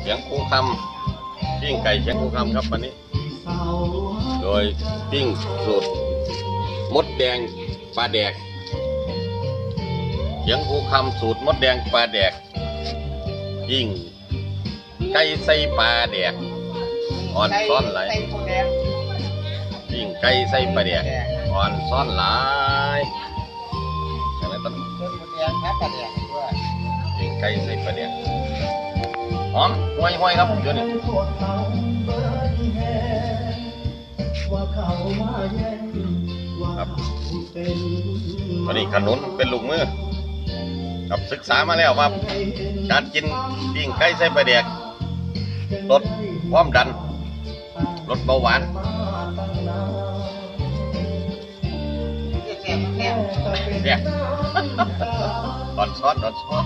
เสียงครูคำปิ้งไก่เสียงครูคำครับวันนี้ โดยปิ้งสูตรมดแดงปลาแดกเสียงครูคำสูตรมดแดงปลาแดกปิ้งไก่ใส่ปลาแดกอ่อนซ้อนไหลายใส่หมูแดงปิ้งไก่ใส่ปลาแดกอ่อนซ้อนหลายอะไรต้นมูแดงแค่ปลาแดงด้วยปิ้ง ไก่ใส่ปลาแดกหอมห้วยห้วยๆครับเดี๋ยวนี้ครับวันนี้ขนุนเป็นลูกมือครับศึกษามาแล้วว่าการกินปิ้งไก่ใส่ปลาแดกลดความดันลดเบาหวานที่แซ่บแซ่บเนี่ยตอนซ้อนตอนซ้อน